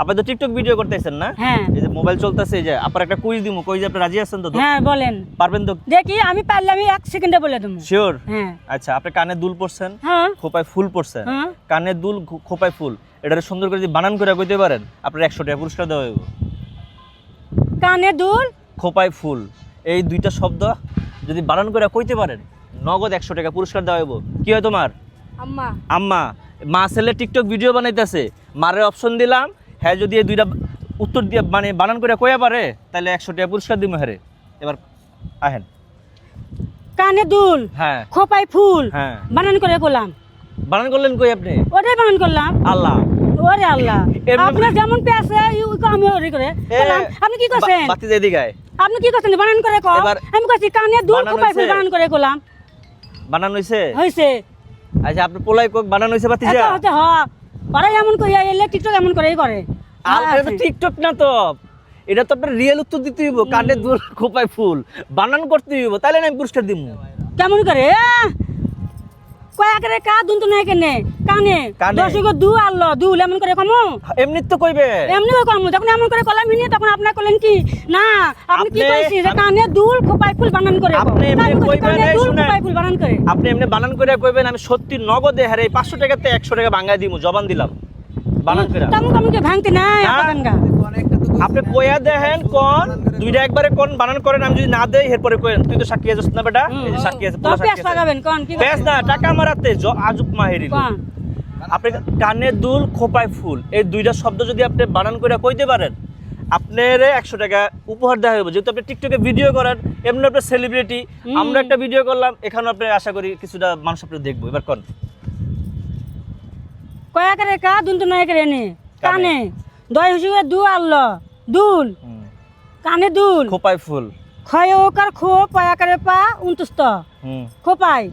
আপনি তো TikTok video করতেছেন না? হ্যাঁ। এই যে মোবাইল চলতেছে এই যে আপনার একটা কুইজ দিমু কুইজ আপনি রাজি আছেন তো? হ্যাঁ বলেন। পারবেন তো? দেখি আমি পারলে আমি এক সেকেন্ডে বলে দেবো। শিওর হ্যাঁ। আচ্ছা আপনি কানে দুল পড়ছেন হ্যাঁ। খোপায় ফুল পড়ছেন হ্যাঁ। কানে দুল খোপায় ফুল। এটা সুন্দর করে যদি বানান করে কইতে পারেন আপনার একশো টাকা পুরস্কার দেওয়া হইব। কানে দুল? খোপায় ফুল। এই দুইটা শব্দ যদি বানান করে কইতে পারেন নগদ একশো টাকা পুরস্কার দেওয়া হইব। কি হয় তোমার? আম্মা। আম্মা। মা ছেলে টিকটক ভিডিও বানাইতেছে। মারে অপশন দিলাম হ্যাঁ যদি এই দুইটা উত্তর দিয়ে মানে বানান করে কইয়া পারে তাহলে একশো টাকা পুরস্কার দিব হেরে এবার আহেন। কানে দুল হ্যাঁ। খোপায় ফুল হ্যাঁ। বানান করে করলাম। বানান করলেন কই আপনি? ওটাই বানান করলাম। আল্লাহ। ওরে আল্লাহ। আপনার যেমন পেয়েছে আমি ওরে করে আপনি কি করছেন? বাতি দিয়ে দিগায়। আপনি কি করছেন? বানান করে এবার- আমি কইছি কানে দুল খোপায় ফুল বানান করে করলাম। বানান হইছে? হইছে। আচ্ছা আপনি পোলাই কোক বানান হইছে বাতি এত হতে হ ওরা এমন করে এলে টিকটক এমন করেই করে। আর হ্যাঁ, এটা টিকটক না তো। এটা তো আপনার রিয়েল উত্তর দিতে হইব কানে দূর খোপায় ফুল। বানান করতে হইব তাহলে আমি পুরস্কার দিব কেমন করে কয়েক রে কা দুন তো নাই কেনে? কানে। দশগো দু আল্লাহ দুল এমন করে কমু? এমনি তো কইবে। এমনি করে কমু যখন এমন করে কলাম তখন কি? না আপনি কি কইছি যে কানে দুল খোপায় ফুল বানান করে আপনি এমনি কইবেন, এই দুল ফুল বানান করে। আপনি এমনি বানান করে কইবেন আমি সত্যি নগদে হারে পাঁচশো টাকাতে একশো টাকা ভাঙ্গাই দিমু জবান দিলাম। বানান করে তেমন কেমন কে ভাঙতে নাই। গা। আপনি কইয়া দেখেন কোন দুইটা একবারে কোন বানান করেন আমি যদি না দেই এরপরে কইেন তুই তো সাক্ষী আছিস না বেটা? সাক্ষী আছে পেঁয়াজ লাগাবেন কোন কি বেশ না টাকা মারাতে আজব মাহেরি আপনি কানে দুল খোপায় ফুল এই দুইটা শব্দ যদি আপনি বানান করে কইতে পারেন আপনার একশো টাকা উপহার দেওয়া হবে যেহেতু আপনি টিকটকে ভিডিও করেন এমনি আপনার সেলিব্রিটি আমরা একটা ভিডিও করলাম এখানে আপনি আশা করি কিছুটা মানুষ আপনি দেখব। এবার কোন? কয়া করে কা? দুন তো নাই করে নে কানে। দয় হুসুরে দু আল্লাহ দুল। কানে দুল। খোপায় ফুল। খয় ওকার খো পয়াকারে পা উনতুস্ত খোপাই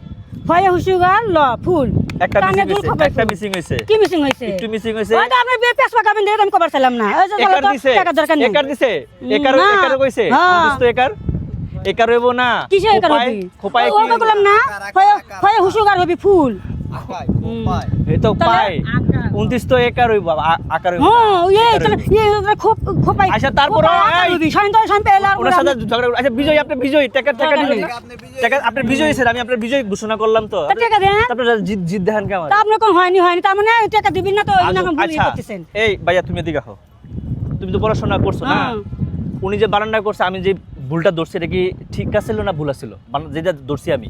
ফয়ে হুসুগার ল ফুল। একটা মিসিং খোপাই একটা। মিসিং কি মিসিং একটু মিসিং আপনি পাকাবেন আমি চাইলাম না। যে দিছে। টাকার দরকার নেই। একার দিছে। একার একার কইছে। একার? একার হইব না। কিসে একার খোপায়- হবি? কি ওকে না। ফয়ে ফয়ে হুসুগার হবি ফুল। এই তো পাই। 29 তো একার হইব আকার হইব। হ্যাঁ ইয়ে তাহলে হইব। ইয়ে তাহলে আচ্ছা, তারপরে এই- হবি সাইন তো সাইন সাথে ঝগড়া আচ্ছা বিজয় আপনি বিজয় টাকা টাকা টাকা। দিবেন নেই। না? টাকা আপনি বিজয় স্যার আমি আপনার বিজয় ঘোষণা করলাম তো। টাকা দেন। আপনি জিত জিত দেখান কেমন তা আপনি কোন হয়নি হয়নি তার মানে টাকা দিবেন না তো এই নাম ভুল করতেছেন। এই ভাইয়া তুমি এদিকে আহো। তুমি তো পড়াশোনা করছ না। উনি যে বারান্ডা করছে আমি যে ভুলটা ধরছি এটা কি ঠিক আছে না ভুল ছিল যেটা ধরছি আমি।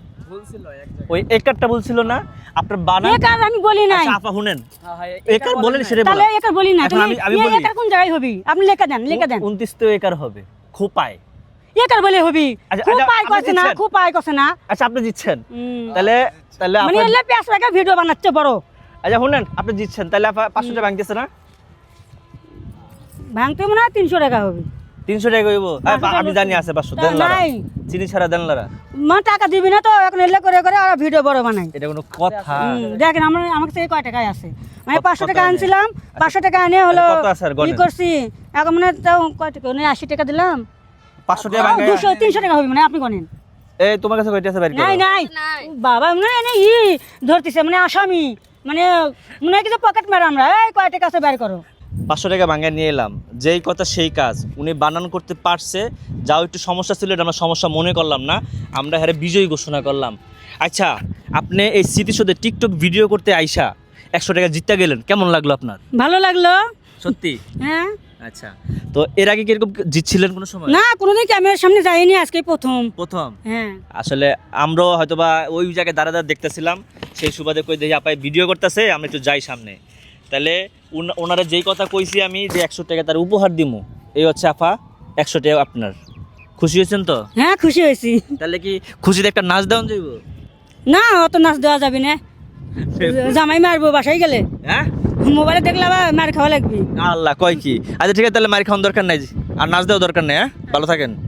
ওই একারটা বলছিল না আপনার বানান একার আমি বলি নাই। আচ্ছা আপা শুনেন একার বলেন সেটা তাহলে একার বলি না। আমি আমি বলি। একার কোন জায়গায় হবি? আপনি লেখা দেন লেখা দেন। উনত্রিশ তো একার হবে খোপায় একার বলে হবি খুব পাই না? খুব করছে না আচ্ছা আপনি জিতছেন। তাহলে তাহলে মানে এলে পেঁয়াজ লাগা ভিডিও বানাচ্ছে বড় আচ্ছা শুনেন আপনি জিতছেন তাহলে আপা পাঁচশো টাকা ভাঙতেছে না ভাঙতে মনে হয় তিনশো টাকা হবে তিনশো টাকা পাঁচশো আমি টাকা জানি আছে পাঁচশো। দেন লারা নাই। চিনি ছাড়া দেন লারা মা টাকা দিবি না তো এখন এলে করে করে আর ভিডিও বড় বানাই। এটা কোনো কথা। দেখেন আমার কাছে কয় টাকায় আছে। মানে পাঁচশো টাকা আনে? আনছিলাম পাঁচশো টাকা আনে হলো কি করছি। এখন মানে তাও কয় টাকা? মানে আশি টাকা দিলাম। পাঁচশো টাকা দুশো তিনশো টাকা হবে মানে আপনি গনেন। এই তোমার কাছে কয়টা আছে বাড়ি নাই নাই। বাবা মানে এনে ই ধরতেছে মানে আসামি। মানে মনে হয় কিছু পকেট মারা আমরা। এই কয় টাকা আছে বের করো। পাঁচশো টাকা ভাঙায় নিয়ে এলাম। যেই কথা সেই কাজ। উনি বানান করতে পারছে। যাও একটু সমস্যা ছিল এটা আমরা সমস্যা মনে করলাম না। আমরা হ্যাঁ বিজয়ী ঘোষণা করলাম। আচ্ছা আপনি এই স্মৃতিসৌধে টিকটক ভিডিও করতে আইসা একশো টাকা জিততে গেলেন। কেমন লাগল আপনার? ভালো লাগল। সত্যি? হ্যাঁ। আচ্ছা তো এর আগে কীরকম জিতছিলেন কোনো সময়? না কোনোদিন ক্যামেরার সামনে যাইনি আজকে প্রথম। প্রথম? হ্যাঁ। আসলে আমরাও হয়তোবা ওই জায়গায় দাঁড়া দাঁড়া দেখতেছিলাম। সেই সুবাদে কই দেখি আপায় ভিডিও করতেছে আমরা একটু যাই সামনে। তাহলে ওনারা যেই কথা কইছি আমি যে একশো টাকা তার উপহার দিমু এই হচ্ছে আফা একশো টাকা আপনার। খুশি হয়েছেন তো? হ্যাঁ খুশি হয়েছি। তাহলে কি খুশিতে একটা নাচ দেওয়া যাইব? না অত নাচ দেওয়া যাবে না। জামাই মারবো বাসায় গেলে। হ্যাঁ? মোবাইলে দেখলে আবার মার খাওয়া লাগবে। আল্লাহ কয় কি? আচ্ছা ঠিক আছে তাহলে মারি খাওয়ার দরকার নাই। আর নাচ দেওয়া দরকার নেই হ্যাঁ? ভালো থাকেন।